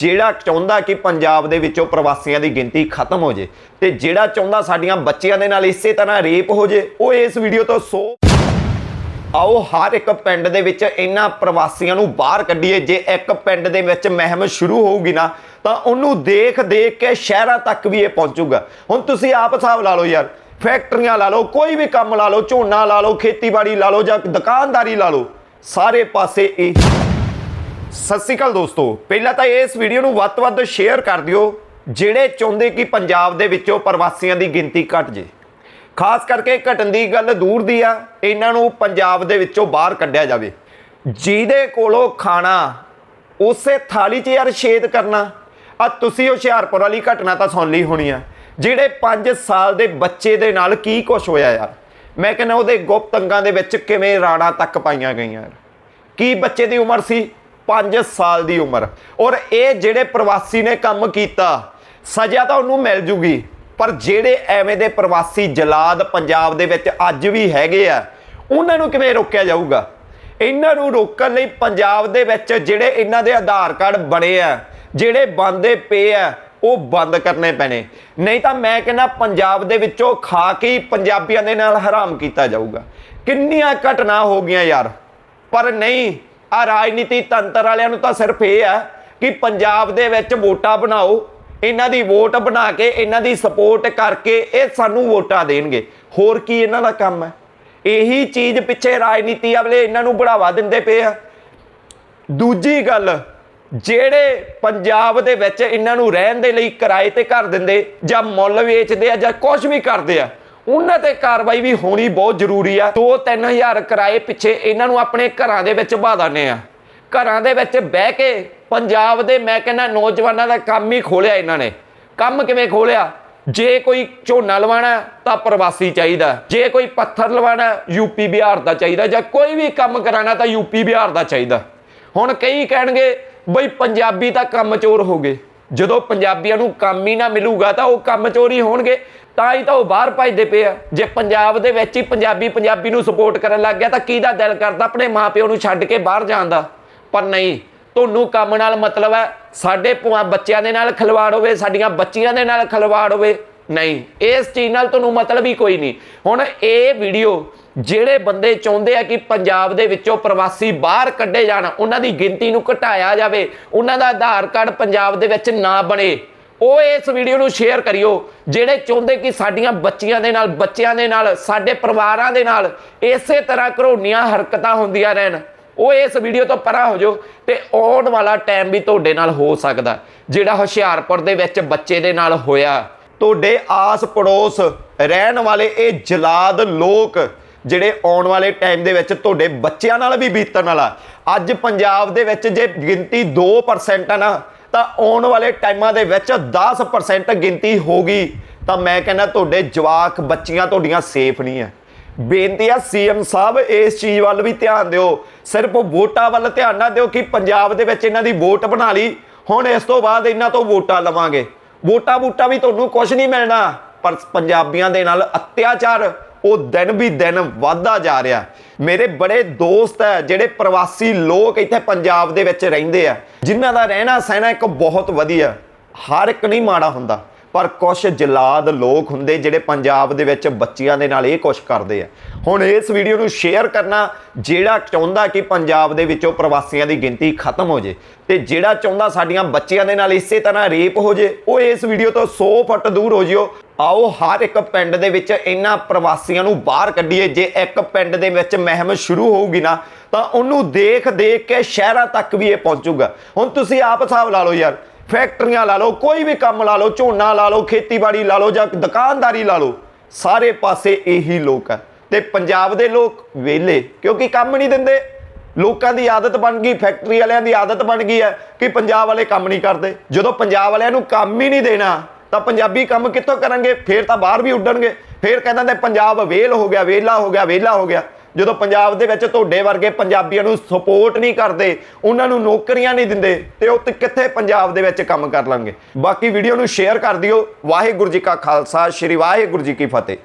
ਜਿਹੜਾ ਚਾਹੁੰਦਾ ਕਿ ਪੰਜਾਬ ਦੇ ਵਿੱਚੋਂ ਪ੍ਰਵਾਸੀਆਂ ਦੀ ਗਿਣਤੀ ਖਤਮ ਹੋ ਜੇ ਤੇ ਜਿਹੜਾ ਚਾਹੁੰਦਾ ਸਾਡੀਆਂ ਬੱਚਿਆਂ ਦੇ ਨਾਲ ਇਸੇ ਤਰ੍ਹਾਂ ਰੇਪ ਹੋ ਜੇ, ਉਹ ਇਸ ਵੀਡੀਓ ਤੋਂ ਸੋ ਆਓ ਹਰ ਇੱਕ ਪਿੰਡ ਦੇ ਵਿੱਚ ਇਹਨਾਂ ਪ੍ਰਵਾਸੀਆਂ ਨੂੰ ਬਾਹਰ ਕੱਢੀਏ। ਜੇ ਇੱਕ ਪਿੰਡ ਦੇ ਵਿੱਚ ਮਹਿਮ ਸ਼ੁਰੂ ਹੋਊਗੀ ਨਾ, ਤਾਂ ਉਹਨੂੰ ਦੇਖ ਦੇਖ ਕੇ ਸ਼ਹਿਰਾਂ ਤੱਕ ਵੀ ਇਹ ਪਹੁੰਚੂਗਾ। ਹੁਣ ਤੁਸੀਂ ਆਪ ਹਿਸਾਬ ਲਾ ਲਓ ਯਾਰ, ਫੈਕਟਰੀਆਂ ਲਾ ਲਓ, ਕੋਈ ਵੀ ਕੰਮ ਲਾ ਲਓ, ਝੋਨਾ ਲਾ ਲਓ, ਖੇਤੀਬਾੜੀ ਲਾ ਲਓ ਜਾਂ ਦੁਕਾਨਦਾਰੀ ਲਾ ਲਓ, ਸਾਰੇ ਪਾਸੇ ਇਹ ਸਤਿ ਸ਼੍ਰੀ ਅਕਾਲ ਦੋਸਤੋ। ਪਹਿਲਾਂ ਤਾਂ ਇਸ ਵੀਡੀਓ ਨੂੰ ਵੱਧ ਤੋਂ ਵੱਧ ਸ਼ੇਅਰ ਕਰ ਦਿਓ, ਜਿਹੜੇ ਚਾਹੁੰਦੇ ਕਿ ਪੰਜਾਬ ਦੇ ਵਿੱਚੋਂ ਪ੍ਰਵਾਸੀਆਂ ਦੀ ਗਿਣਤੀ ਘਟ ਜੇ। ਖਾਸ ਕਰਕੇ ਘਟਣ ਦੀ ਗੱਲ ਦੂਰ ਦੀ ਆ, ਇਹਨਾਂ ਨੂੰ ਪੰਜਾਬ ਦੇ ਵਿੱਚੋਂ ਬਾਹਰ ਕੱਢਿਆ ਜਾਵੇ। ਜਿਹਦੇ ਕੋਲੋਂ ਖਾਣਾ, ਉਸੇ ਥਾਲੀ 'ਚ ਯਾਰ ਛੇਦ ਕਰਨਾ, ਆ ਤੁਸੀਂ ਹੁਸ਼ਿਆਰਪੁਰ ਵਾਲੀ ਘਟਨਾ ਤਾਂ ਸੁਣ ਲਈ ਹੋਣੀ ਆ। ਜਿਹੜੇ 5 ਸਾਲ ਦੇ ਬੱਚੇ ਦੇ ਨਾਲ ਕੀ ਕੁਝ ਹੋਇਆ ਯਾਰ? ਮੈਂ ਕਹਿੰਦਾ ਉਹਦੇ ਗੁਪਤ ਅੰਗਾਂ ਦੇ ਵਿੱਚ ਕਿਵੇਂ ਰਾਣਾ ਤੱਕ ਪਾਈਆਂ ਗਈਆਂ ਯਾਰ? ਕੀ ਬੱਚੇ ਦੀ ਉਮਰ ਸੀ? 5 ਸਾਲ ਦੀ ਉਮਰ। ਔਰ ਇਹ ਜਿਹੜੇ ਪ੍ਰਵਾਸੀ ਨੇ ਕੰਮ ਕੀਤਾ, ਸਜ਼ਾ ਤਾਂ ਉਹਨੂੰ ਮਿਲ ਜੂਗੀ, ਪਰ ਜਿਹੜੇ ਐਵੇਂ ਦੇ ਪ੍ਰਵਾਸੀ ਜਲਾਦ ਪੰਜਾਬ ਦੇ ਵਿੱਚ ਅੱਜ ਵੀ ਹੈਗੇ ਆ, ਉਹਨਾਂ ਨੂੰ ਕਿਵੇਂ ਰੋਕਿਆ ਜਾਊਗਾ? ਇਹਨਾਂ ਨੂੰ ਰੋਕਣ ਲਈ ਪੰਜਾਬ ਦੇ ਵਿੱਚ ਜਿਹੜੇ ਇਹਨਾਂ ਦੇ ਆਧਾਰ ਕਾਰਡ ਬਣੇ ਆ, ਜਿਹੜੇ ਬੰਦੇ ਪਏ ਆ, ਉਹ ਬੰਦ ਕਰਨੇ ਪੈਣੇ। ਨਹੀਂ ਤਾਂ ਮੈਂ ਕਹਿੰਦਾ ਪੰਜਾਬ ਦੇ ਵਿੱਚੋਂ ਖਾ ਕੇ ਹੀ ਪੰਜਾਬੀਆਂ ਦੇ ਨਾਲ ਹਰਾਮ ਕੀਤਾ ਜਾਊਗਾ। ਕਿੰਨੀਆਂ ਘਟਨਾ ਹੋ ਗਈਆਂ ਯਾਰ, ਪਰ ਨਹੀਂ ਆ ਰਾਜਨੀਤੀ ਤੰਤਰ ਵਾਲਿਆਂ ਨੂੰ ਤਾਂ ਸਿਰਫ ਇਹ ਆ ਕਿ ਪੰਜਾਬ ਦੇ ਵਿੱਚ ਵੋਟਾਂ ਬਣਾਓ, ਇਹਨਾਂ ਦੀ ਵੋਟ ਬਣਾ ਕੇ, ਇਹਨਾਂ ਦੀ ਸਪੋਰਟ ਕਰਕੇ ਇਹ ਸਾਨੂੰ ਵੋਟਾਂ ਦੇਣਗੇ। ਹੋਰ ਕੀ ਇਹਨਾਂ ਦਾ ਕੰਮ ਹੈ? ਇਹੀ ਚੀਜ਼ ਪਿੱਛੇ ਰਾਜਨੀਤੀ ਵਾਲੇ ਇਹਨਾਂ ਨੂੰ ਬੜਾਵਾ ਦਿੰਦੇ ਪਏ ਆ। ਦੂਜੀ ਗੱਲ, ਜਿਹੜੇ ਪੰਜਾਬ ਦੇ ਵਿੱਚ ਇਹਨਾਂ ਨੂੰ ਰਹਿਣ ਦੇ ਲਈ ਕਿਰਾਏ ਤੇ ਘਰ ਦਿੰਦੇ ਜਾਂ ਮੁੱਲ ਵੇਚਦੇ ਆ ਜਾਂ ਕੁਝ ਵੀ ਕਰਦੇ ਆ ਉਹਨਾਂ ਤੇ ਕਾਰਵਾਈ ਵੀ ਹੋਣੀ ਬਹੁਤ ਜ਼ਰੂਰੀ ਆ। 2-3000 ਕਿਰਾਏ ਪਿੱਛੇ ਇਹਨਾਂ ਨੂੰ ਆਪਣੇ ਘਰਾਂ ਦੇ ਵਿੱਚ ਬਾਦਾਨੇ ਆ। ਘਰਾਂ ਦੇ ਵਿੱਚ ਬਹਿ ਕੇ ਪੰਜਾਬ ਦੇ ਮੈਂ ਕਹਿੰਦਾ ਨੌਜਵਾਨਾਂ ਦਾ ਕੰਮ ਹੀ ਖੋਲਿਆ ਇਹਨਾਂ ਨੇ। ਕੰਮ ਕਿਵੇਂ ਖੋਲਿਆ ਜੇ ਕੋਈ ਝੋਨਾ ਲਵਾਣਾ ਤਾਂ ਪ੍ਰਵਾਸੀ ਚਾਹੀਦਾ। ਜੇ ਕੋਈ ਪੱਥਰ ਲਵਾਣਾ ਯੂਪੀ ਬਿਹਾਰ ਦਾ ਚਾਹੀਦਾ। ਜਾਂ ਕੋਈ ਵੀ ਕੰਮ ਕਰਾਣਾ ਤਾਂ ਯੂਪੀ ਬਿਹਾਰ ਦਾ ਚਾਹੀਦਾ। ਹੁਣ ਕਈ ਕਹਿਣਗੇ, ਬਈ ਪੰਜਾਬੀ ਤਾਂ ਕੰਮ ਚੋਰ ਹੋ ਗਏ। ਜਦੋਂ ਪੰਜਾਬੀਆਂ ਨੂੰ ਕੰਮ ਹੀ ਨਾ ਮਿਲੂਗਾ ਤਾਂ ਉਹ ਕੰਮ ਚੋਰੀ ਹੋਣਗੇ। ਤਾਂ ਹੀ ਤਾਂ ਉਹ ਬਾਹਰ ਭੱਜਦੇ ਪਏ ਆ। ਜੇ ਪੰਜਾਬ ਦੇ ਵਿੱਚ ਹੀ ਪੰਜਾਬੀ ਪੰਜਾਬੀ ਨੂੰ ਸਪੋਰਟ ਕਰਨ ਲੱਗ ਗਿਆ ਤਾਂ ਕਿਹਦਾ ਦਿਲ ਕਰਦਾ ਆਪਣੇ ਮਾਪਿਓ ਨੂੰ ਛੱਡ ਕੇ ਬਾਹਰ ਜਾਣ ਦਾ? ਪਰ ਨਹੀਂ, ਤੁਹਾਨੂੰ ਕੰਮ ਨਾਲ ਮਤਲਬ ਹੈ, ਸਾਡੇ ਭੂਆ ਬੱਚਿਆਂ ਦੇ ਨਾਲ ਖਿਲਵਾੜ ਹੋਵੇ, ਸਾਡੀਆਂ ਬੱਚੀਆਂ ਦੇ ਨਾਲ ਖਿਲਵਾੜ ਹੋਵੇ। ਨਹੀਂ, ਇਸ ਚੀਜ਼ ਨਾਲ ਤੁਹਾਨੂੰ ਮਤਲਬ ਹੀ ਕੋਈ ਨਹੀਂ। ਹੁਣ ਇਹ ਵੀਡੀਓ ਜਿਹੜੇ ਬੰਦੇ ਚਾਹੁੰਦੇ ਆ ਕਿ ਪੰਜਾਬ ਦੇ ਵਿੱਚੋਂ ਪ੍ਰਵਾਸੀ ਬਾਹਰ ਕੱਢੇ ਜਾਣ, ਉਹਨਾਂ ਦੀ ਗਿਣਤੀ ਨੂੰ ਘਟਾਇਆ ਜਾਵੇ, ਉਹਨਾਂ ਦਾ ਆਧਾਰ ਕਾਰਡ ਪੰਜਾਬ ਦੇ ਵਿੱਚ ਨਾ ਬਣੇ। ਉਹ ਇਸ ਵੀਡੀਓ ਨੂੰ ਸ਼ੇਅਰ ਕਰਿਓ, ਜਿਹੜੇ ਚਾਹੁੰਦੇ ਕਿ ਸਾਡੀਆਂ ਬੱਚੀਆਂ ਦੇ ਨਾਲ, ਬੱਚਿਆਂ ਦੇ ਨਾਲ, ਸਾਡੇ ਪਰਿਵਾਰਾਂ ਦੇ ਨਾਲ ਇਸੇ ਤਰ੍ਹਾਂ ਘਰੋਨੀਆਂ ਹਰਕਤਾਂ ਹੁੰਦੀਆਂ ਰਹਿਣ। ਉਹ ਇਸ ਵੀਡੀਓ ਤੋਂ ਪਰਾਂ ਹੋ ਜਾਓ ਤੇ ਆਉਣ ਵਾਲਾ ਟਾਈਮ ਵੀ ਤੁਹਾਡੇ ਨਾਲ ਹੋ ਸਕਦਾ, ਜਿਹੜਾ ਹੁਸ਼ਿਆਰਪੁਰ ਦੇ ਵਿੱਚ ਬੱਚੇ ਦੇ ਨਾਲ ਹੋਇਆ। ਤੁਹਾਡੇ ਆਸ ਪੜੋਸ ਰਹਿਣ ਵਾਲੇ ਇਹ ਜਲਾਦ ਲੋਕ, ਜਿਹੜੇ ਆਉਣ ਵਾਲੇ ਟਾਈਮ ਦੇ ਵਿੱਚ ਤੁਹਾਡੇ ਬੱਚਿਆਂ ਨਾਲ ਵੀ ਬੀਤਣ ਵਾਲਾ, ਅੱਜ ਪੰਜਾਬ ਦੇ ਵਿੱਚ ਜੇ ਗਿਣਤੀ 2% ਆ ਨਾ ਤਾਂ ਆਉਣ ਵਾਲੇ ਟਾਈਮਾਂ ਦੇ ਵਿੱਚ 10% ਗਿਣਤੀ ਹੋਗੀ ਤਾਂ ਮੈਂ ਕਹਿੰਦਾ ਤੁਹਾਡੇ ਜਵਾਕ ਬੱਚੀਆਂ ਤੁਹਾਡੀਆਂ ਸੇਫ ਨਹੀਂ ਹੈ ਬੇਨਤੀ ਆ ਸੀਐਮ ਸਾਹਿਬ, ਇਸ ਚੀਜ਼ ਵੱਲ ਵੀ ਧਿਆਨ ਦਿਓ। ਸਿਰਫ ਵੋਟਾਂ ਵੱਲ ਧਿਆਨ ਨਾ ਦਿਓ ਕਿ ਪੰਜਾਬ ਦੇ ਵਿੱਚ ਇਹਨਾਂ ਦੀ ਵੋਟ ਬਣਾ ਲਈ। ਹੁਣ ਇਸ ਤੋਂ ਬਾਅਦ ਇਹਨਾਂ ਤੋਂ ਵੋਟਾਂ ਲਵਾਂਗੇ। ਵੋਟਾਂ ਵੋਟਾਂ ਵੀ ਤੁਹਾਨੂੰ ਕੁਝ ਨਹੀਂ ਮਿਲਣਾ। ਪਰ ਪੰਜਾਬੀਆਂ ਦੇ ਨਾਲ ਅਤਿਆਚਾਰ ਉਹ ਦਿਨ ਵੀ ਦਿਨ ਵੱਧਦਾ ਜਾ ਰਿਹਾ। ਮੇਰੇ ਬੜੇ ਦੋਸਤ ਹੈ, ਜਿਹੜੇ ਪ੍ਰਵਾਸੀ ਲੋਕ ਇੱਥੇ ਪੰਜਾਬ ਦੇ ਵਿੱਚ ਰਹਿੰਦੇ ਆ। ਜਿਨ੍ਹਾਂ ਦਾ ਰਹਿਣਾ ਸਹਿਣਾ ਇੱਕ ਬਹੁਤ ਵਧੀਆ, ਹਰ ਇੱਕ ਨਹੀਂ ਮਾੜਾ ਹੁੰਦਾ, ਪਰ ਕੁਝ ਜਲਾਦ ਲੋਕ ਹੁੰਦੇ ਜਿਹੜੇ ਪੰਜਾਬ ਦੇ ਵਿੱਚ ਬੱਚਿਆਂ ਦੇ ਨਾਲ ਇਹ ਕੁਝ ਕਰਦੇ ਆ। ਹੁਣ ਇਸ ਵੀਡੀਓ ਨੂੰ ਸ਼ੇਅਰ ਕਰਨਾ, ਜਿਹੜਾ ਚਾਹੁੰਦਾ ਕਿ ਪੰਜਾਬ ਦੇ ਵਿੱਚੋਂ ਪ੍ਰਵਾਸੀਆਂ ਦੀ ਗਿਣਤੀ ਖਤਮ ਹੋ ਜੇ ਤੇ ਜਿਹੜਾ ਚਾਹੁੰਦਾ ਸਾਡੀਆਂ ਬੱਚਿਆਂ ਦੇ ਨਾਲ ਇਸੇ ਤਰ੍ਹਾਂ ਰੇਪ ਹੋ ਜੇ, ਉਹ ਇਸ ਵੀਡੀਓ ਤੋਂ 100 ਫੁੱਟ ਦੂਰ ਹੋ ਜਿਓ। ਆਓ ਹਰ ਇੱਕ ਪਿੰਡ ਦੇ ਵਿੱਚ ਇਹਨਾਂ ਪ੍ਰਵਾਸੀਆਂ ਨੂੰ ਬਾਹਰ ਕੱਢੀਏ। ਜੇ ਇੱਕ ਪਿੰਡ ਦੇ ਵਿੱਚ ਮਹਿਮ ਸ਼ੁਰੂ ਹੋਊਗੀ ਨਾ, ਤਾਂ ਉਹਨੂੰ ਦੇਖ ਦੇਖ ਕੇ ਸ਼ਹਿਰਾਂ ਤੱਕ ਵੀ ਇਹ ਪਹੁੰਚੂਗਾ। ਹੁਣ ਤੁਸੀਂ ਆਪ ਹਿਸਾਬ ਲਾ ਲਓ ਯਾਰ, ਫੈਕਟਰੀਆਂ ਲਾ ਲਓ, ਕੋਈ ਵੀ ਕੰਮ ਲਾ ਲਓ, ਝੋਨਾ ਲਾ ਲਓ, ਖੇਤੀਬਾੜੀ ਲਾ ਲਓ ਜਾਂ ਦੁਕਾਨਦਾਰੀ ਲਾ ਲਓ, ਸਾਰੇ ਪਾਸੇ ਇਹੀ ਲੋਕ ਆ। ਤੇ ਪੰਜਾਬ ਦੇ ਲੋਕ ਵਿਹਲੇ, ਕਿਉਂਕਿ ਕੰਮ ਨਹੀਂ ਦਿੰਦੇ। ਲੋਕਾਂ ਦੀ ਆਦਤ ਬਣ ਗਈ, ਫੈਕਟਰੀ ਵਾਲਿਆਂ ਦੀ ਆਦਤ ਬਣ ਗਈ ਹੈ ਕਿ ਪੰਜਾਬ ਵਾਲੇ ਕੰਮ ਨਹੀਂ ਕਰਦੇ। ਜਦੋਂ ਪੰਜਾਬ ਵਾਲਿਆਂ ਨੂੰ ਕੰਮ ਹੀ ਨਹੀਂ ਦੇਣਾ ਤਾਂ ਪੰਜਾਬੀ ਕੰਮ ਕਿੱਥੋਂ ਕਰਨਗੇ? ਫੇਰ ਤਾਂ ਬਾਹਰ ਵੀ ਉੱਡਣਗੇ। ਫੇਰ ਕਹਿੰਦੇ ਨੇ, ਪੰਜਾਬ ਵੇਲ ਹੋ ਗਿਆ, ਵੇਲਾ ਹੋ ਗਿਆ, ਵੇਲਾ ਹੋ ਗਿਆ। ਜਦੋਂ ਪੰਜਾਬ ਦੇ ਵਿੱਚ ਤੁਹਾਡੇ ਵਰਗੇ ਪੰਜਾਬੀਆਂ ਨੂੰ ਸਪੋਰਟ ਨਹੀਂ ਕਰਦੇ, ਉਹਨਾਂ ਨੂੰ ਨੌਕਰੀਆਂ ਨਹੀਂ ਦਿੰਦੇ, ਤੇ ਉਹ ਤੇ ਕਿੱਥੇ ਪੰਜਾਬ ਦੇ ਵਿੱਚ ਕੰਮ ਕਰ ਲਾਂਗੇ ਬਾਕੀ ਵੀਡੀਓ ਨੂੰ ਸ਼ੇਅਰ ਕਰ ਦਿਓ। ਵਾਹਿਗੁਰੂ ਜੀ ਕਾ ਖਾਲਸਾ, ਸ੍ਰੀ ਵਾਹਿਗੁਰੂ ਜੀ ਕੀ ਫਤਿਹ।